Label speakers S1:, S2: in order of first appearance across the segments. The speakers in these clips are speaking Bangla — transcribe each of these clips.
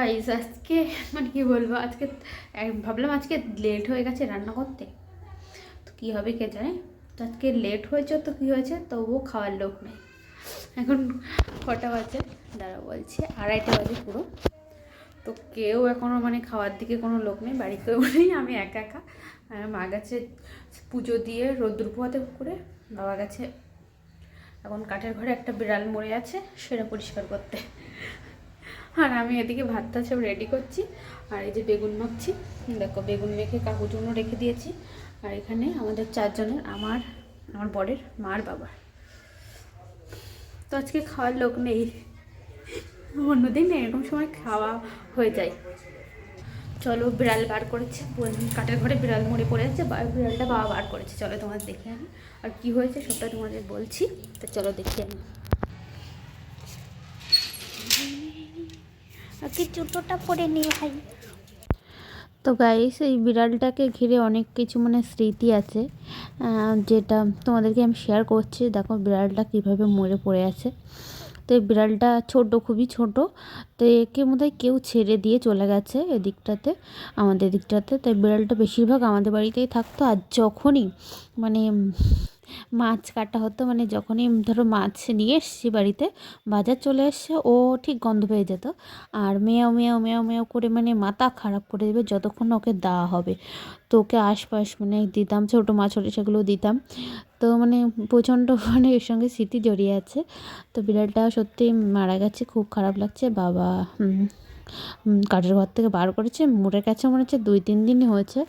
S1: গাইস আজকে মানে কি বলব, আজকে ভাবলাম আজকে লেট হয়ে গেছে রান্না করতে। তো কী হবে কে জানে? তো আজকে লেট হয়েছে, তো কী হয়েছে? তবুও খাওয়ার লোক নেই। এখন কটা বাজে? দাঁড়া, বলছি আড়াইটা বাজে পুরো। তো কেউ এখনও মানে খাওয়ার দিকে কোনো লোক নেই বাড়িতেও নেই, আমি একা একা। মা গেছে পুজো দিয়ে রোদ্দুর পোহাতে করে, বাবা গেছে। এখন কাঠের ঘরে একটা বিড়াল মরে আছে, সেটা পরিষ্কার করতে। আর আমি এদিকে ভাতটা সব রেডি করছি। আর এই যে বেগুন মাখছি। দেখো, বেগুন মেখে কাকুর জন্য রেখে দিয়েছি। আর এখানে আমাদের চারজনের, আমার আমার বরের মার বাবার তো আজকে খাওয়ার লোক নেই। অন্যদিন এরকম সময় খাওয়া হয়ে যায়। চলো বিড়াল বার করেছে। কাঠের ঘরে বিড়াল মরে পড়ে আছে। বিড়ালটা বাবা বার করেছে। চলো তোমাদের দেখে আনি আর কি হয়েছে সবটা তোমাদের বলছি। তো চলো দেখে আনি
S2: আগে জুতোটা পরে নি ভাই।
S3: তো গাইস এই বিড়ালটাকে ঘিরে অনেক কিছু মানে স্মৃতি আছে যেটা তোমাদেরকে আমি শেয়ার করছি। দেখো বিড়ালটা কীভাবে মরে পড়ে আছে। তো এই বিড়ালটা ছোট, খুবই ছোট। তো একে বোধহয় কেউ ছেড়ে দিয়ে চলে গেছে এদিকটাতে, আমাদের দিকটাতে তাই বিড়ালটা বেশিরভাগ আমাদের বাড়িতেই থাকতো। আর যখনই মানে মাছ কাটা হতো মানে যখনই ধরো মাছ নিয়ে এসছি বাড়িতে, বাজার চলে এসছে ও ঠিক গন্ধ পেয়ে যেত। আর মেয়াও মেয়াও মেয়াও মেয়াও করে মানে মাথা খারাপ করে দেবে, যতক্ষণ ওকে দেওয়া হবে। তো ওকে আশপাশ মানে দিতাম, ছোটো মাছ হলে সেগুলো দিতাম। তো মানে প্রচণ্ড মানে এর সঙ্গে স্মৃতি জড়িয়ে আছে। তো বিড়ালটা সত্যি মারা গেছে, খুব খারাপ লাগছে। বাবা কাঠের ঘর থেকে বার করেছে। মরে গেছে মনে হচ্ছে দুই, তিন দিনই হয়েছে,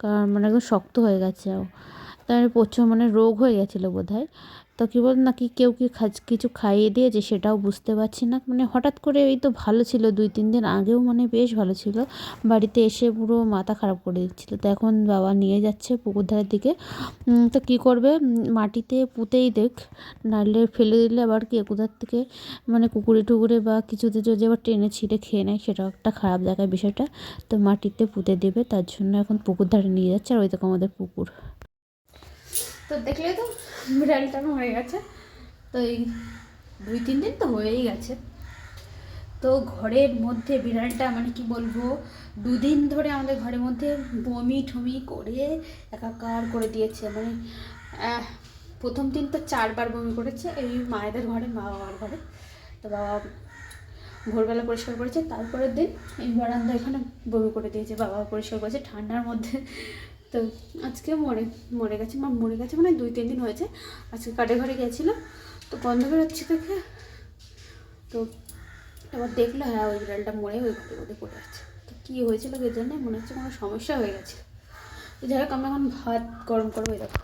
S3: কারণ মানে একদম শক্ত হয়ে গেছে তার প্রচুর মানে রোগ হয়ে গেছিল বোধ হয় তো কী বল নাকি কেউ কি কিছু খাইয়ে দিয়েছে সেটাও বুঝতে পারছি না। মানে হঠাৎ করে এই তো ভালো ছিল, দুই, তিন দিন আগেও মানে বেশ ভালো ছিল। বাড়িতে এসে পুরো মাথা খারাপ করে দিচ্ছিল। তো এখন বাবা নিয়ে যাচ্ছে পুকুর ধারের দিকে। তো কী করবে? মাটিতে পুঁতেই দেখ নাহলে ফেলে দিলে আবার কি কোথার থেকে? মানে কুকুরে টুকুরে বা কিছুতে যদি আবার টেনে ছিঁড়ে খেয়ে নেয়, সেটাও একটা খারাপ দেখায় বিষয়টা। তো মাটিতে পুঁতে দেবে, তার জন্য এখন পুকুর ধারে নিয়ে যাচ্ছে, আর ওই দেখো আমাদের পুকুর।
S1: তো দেখলে তো বিড়ালটা মরে গেছে। তো এই দুই, তিন দিন তো হয়েই গেছে। তো ঘরের মধ্যে বিড়ালটা মানে কি বলব, দুদিন ধরে আমাদের ঘরের মধ্যে বমি ঠমি করে একাকার করে দিয়েছে। মানে প্রথম দিন তো চারবার বমি করেছে, এই মায়েদের ঘরে, মা বাবার ঘরে। তো বাবা ভোরবেলা পরিষ্কার করেছে, তারপরের দিন এই বারান্দা এখানে বমি করে দিয়েছে। বাবা পরিষ্কার করেছে, ঠান্ডার মধ্যে তো আজকে মরে মরে গেছে, মা মরে গেছে মানে দুই, তিন দিন হয়েছে। আজকে কাঠে ঘরে গেছিল তো গন্ধ বেরোচ্ছে দেখে তো এবার দেখল হ্যাঁ ওই বিড়ালটা মরে ওই মধ্যে পড়ে আছে। তো কী হয়েছিল কে জন্য মনে হচ্ছে কোনো সমস্যা হয়ে গেছে। তো যাই হোক আমি এখন ভাত গরম করব, এই দেখো।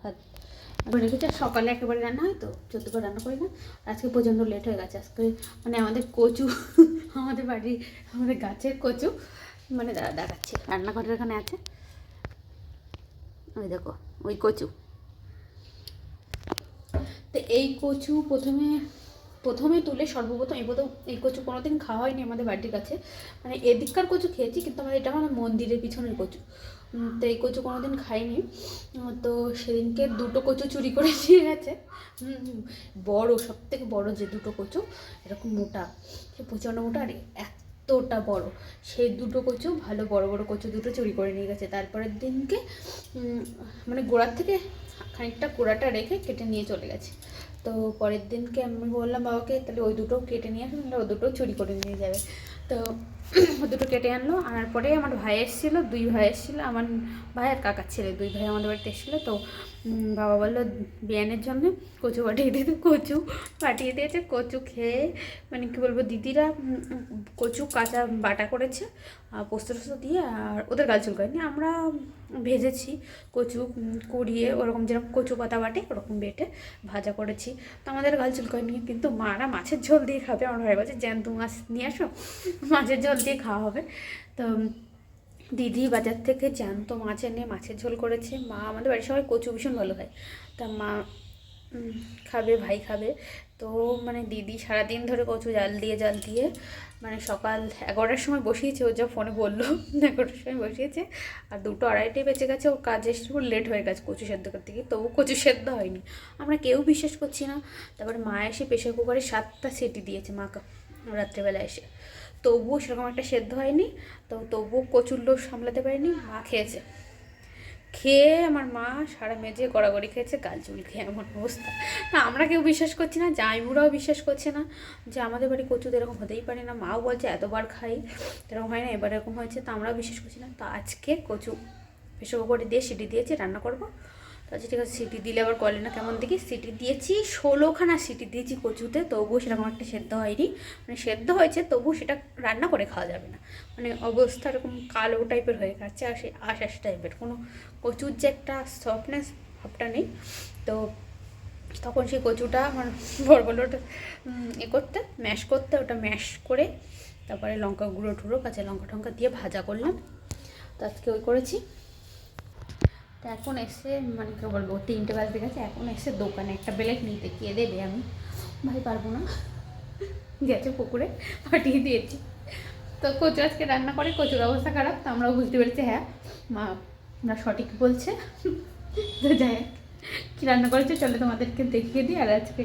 S1: ভাত রেখেছি, আর সকালে একেবারে রান্না হয় তো চোদ্দবার রান্না করি না আজকে প্রচণ্ড লেট হয়ে গেছে। আজকে মানে আমাদের কচু, আমাদের বাড়ি, আমাদের গাছের কচু মানে দাদা দেখাচ্ছে। রান্নাঘরের এখানে আছে। ওই দেখো ওই কচু। তো এই কচু প্রথমে প্রথমে তুলে সর্বপ্রথম এই প্রথম এই কচু কোনোদিন খাওয়া হয়নি আমাদের বাড়ির কাছে। মানে এদিককার কচু খেয়েছি কিন্তু আমাদের এটা মানে মন্দিরের পিছনের কচু। তো এই কচু কোনোদিন খাইনি। তো সেদিনকে দুটো কচু চুরি করে দিয়ে গেছে। বড় সব থেকে বড় যে দুটো কচু এরকম মোটা সে প্রচণ্ড মোটা আর এতটা বড়। সেই দুটো কচু, ভালো বড় বড় কচু দুটো চুরি করে নিয়ে গেছে। তারপরের দিনকে মানে গোড়ার থেকে খানিকটা কোড়াটা রেখে কেটে নিয়ে চলে গেছে। তো পরের দিনকে আমি বললাম, বাবাকে, তাহলে ওই দুটো কেটে নিয়ে আসুন ওই দুটো চুরি করে নিয়ে যাবে। তো দুটো কেটে আনলো, আনার পরে আমার ভাই এসেছিল, দুই ভাই এসেছিল, আমার ভাই আর কাকার ছেলে, দুই ভাই আমাদের বাড়িতে এসেছিল, তো বাবা বলল বিয়ানের জন্য কচু পাঠিয়ে দিতে কচু পাঠিয়ে দিয়েছে, কচু খেয়ে মানে কি বলব, দিদিরা কচু কাঁচা বাটা করেছে, আর পোস্ত দিয়ে, আর ওদের গাল চুলকায়নি আমরা ভেজেছি, কচু কুড়িয়ে, ওরকম যেরকম কচু পাতা বাটে, ওরকম বেটে ভাজা করেছি, তো আমাদের গাল চুলকায়নি কিন্তু মারা মাছের ঝোল দিয়ে খাবে, আমার ভাই বলছে জ্যান্ত মাছ নিয়ে আসো? মাছের ঝোল দিয়ে খাওয়া হবে। তো, দিদি বাজার থেকে জ্যান্ত মাছ এনে মাছের ঝোল করেছে। মা আমাদের বাড়ির সবাই কচু ভীষণ ভালো খায়। তা মা খাবে, ভাই খাবে। তো মানে দিদি সারাদিন ধরে কচু জাল দিয়ে জাল দিয়ে মানে সকাল এগারোটার সময় বসিয়েছে। ও যা ফোনে বলল, এগারোটার সময় বসিয়েছে। আর দুটো আড়াইটে বেঁচে গেছে। ও কাজে পুরো লেট হয়ে গেছে কচু সেদ্ধ করতে গিয়ে। তবু কচু সেদ্ধ হয়নি। আমরা কেউ বিশ্বাস করছি না। তারপরে মা এসে প্রেশার কুকারে সাতটা সিটি দিয়েছে মা রাত্রেবেলা এসে। তবুও সেরকম একটা সেদ্ধ হয়নি, তো তবুও কচুর লোভ সামলাতে পারিনি, মা খেয়েছে। খেয়ে আমার মা সারা মেজে গড়াগড়ি খেয়েছে, গাল চুল খেয়ে এমন অবস্থা। না, আমরা কেউ বিশ্বাস করছি না জামাইবুড়াও বিশ্বাস করছে না যে আমাদের বাড়ি কচু এরকম হতেই পারে না। মাও বলছে এতবার খাই, এরকম হয় না, এবার এরকম হয়েছে, তো আমরাও বিশ্বাস করছি না। তো আজকে কচু প্রেশার দিয়ে সিটি দিয়েছি, রান্না করব। আচ্ছা ঠিক আছে, সিটি দিলে আবার কলে না, কেমন দেখি? সিটি দিয়েছি, ষোলোখানা সিটি দিয়েছি কচুতে, তবুও সেরকম একটা সেদ্ধ হয়নি। মানে সেদ্ধ হয়েছে, তবুও সেটা রান্না করে খাওয়া যাবে না। মানে অবস্থা এরকম কালো টাইপের হয়ে গেছে, আর সেই আশ আশ টাইপের কোনো কচুর যে একটা সফটনেস ভাবটা নেই। তো তখন সেই কচুটা আমার বড় বড় ওটা এ করতে ম্যাশ করতে, ওটা ম্যাশ করে, তারপরে লঙ্কা গুঁড়ো টুড়ো, কাঁচা লঙ্কা টঙ্কা দিয়ে ভাজা করলাম। তো আজকে ওই করেছি। তো এখন এসে মানে কেউ বলব, তিনটে বাজতে গেছে, এখন এসে দোকানে একটা বেলেট নিতে, কে দেবে আমি? ভাই, পারব না। গেছে পুকুরে পাঠিয়ে দিয়েছি। তো কচু আজকে রান্না করে, কচুর অবস্থা খারাপ, তো আমরাও বুঝতে পেরেছি হ্যাঁ মা আমরা সঠিক বলছে। তো যাই কী রান্না করেছে চলে তোমাদেরকে দেখিয়ে দিই, আর আজকে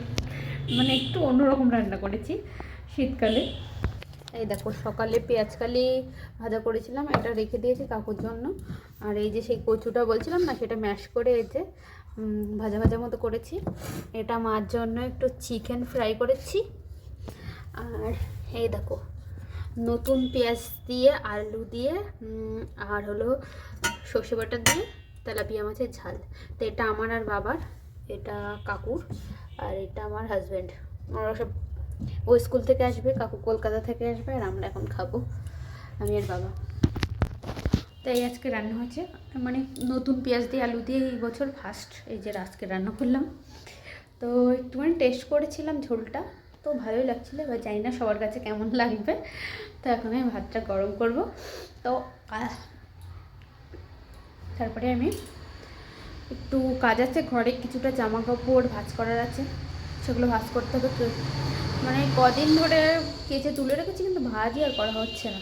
S1: মানে একটু অন্যরকম রান্না করেছি শীতকালে। এই দেখো, সকালে পেঁয়াজকালি ভাজা করেছিলাম, এটা রেখে দিয়েছি কাকুর জন্য। আর এই যে সেই কচুটা বলছিলাম না, সেটা ম্যাশ করে এই যে ভাজা ভাজা মতো করেছি। এটা মার জন্য একটু চিকেন ফ্রাই করেছি। আর এই দেখো, নতুন পেঁয়াজ দিয়ে, আলু দিয়ে আর হলো সর্ষে বাটা দিয়ে, তেলাপিয়া মাছের ঝাল। তো এটা আমার আর বাবার, এটা কাকুর, আর এটা আমার হাজব্যান্ড ওরা সব ও স্কুল থেকে আসবে, কাকু কলকাতা থেকে আসবে, আর আমরা এখন খাব। আমি আর বাবা। তাই আজকে রান্না হচ্ছে মানে নতুন পেঁয়াজ দিয়ে আলু দিয়ে এই বছর ফার্স্ট এই যে আজকে রান্না করলাম। তো একটুখানি টেস্ট করেছিলাম ঝোলটা, তো ভালোই লাগছিল। এবার জানি না সবার কাছে কেমন লাগবে। তো এখন আমি ভাতটা গরম করব। তো তারপরে আমি একটু কাজ আছে, ঘরে কিছুটা জামা কাপড় ভাজ করার আছে। সেগুলো ভাজ করতে হবে মানে কদিন ধরে কেচে তুলে রেখেছি কিন্তু ভাজি আর করা হচ্ছে না।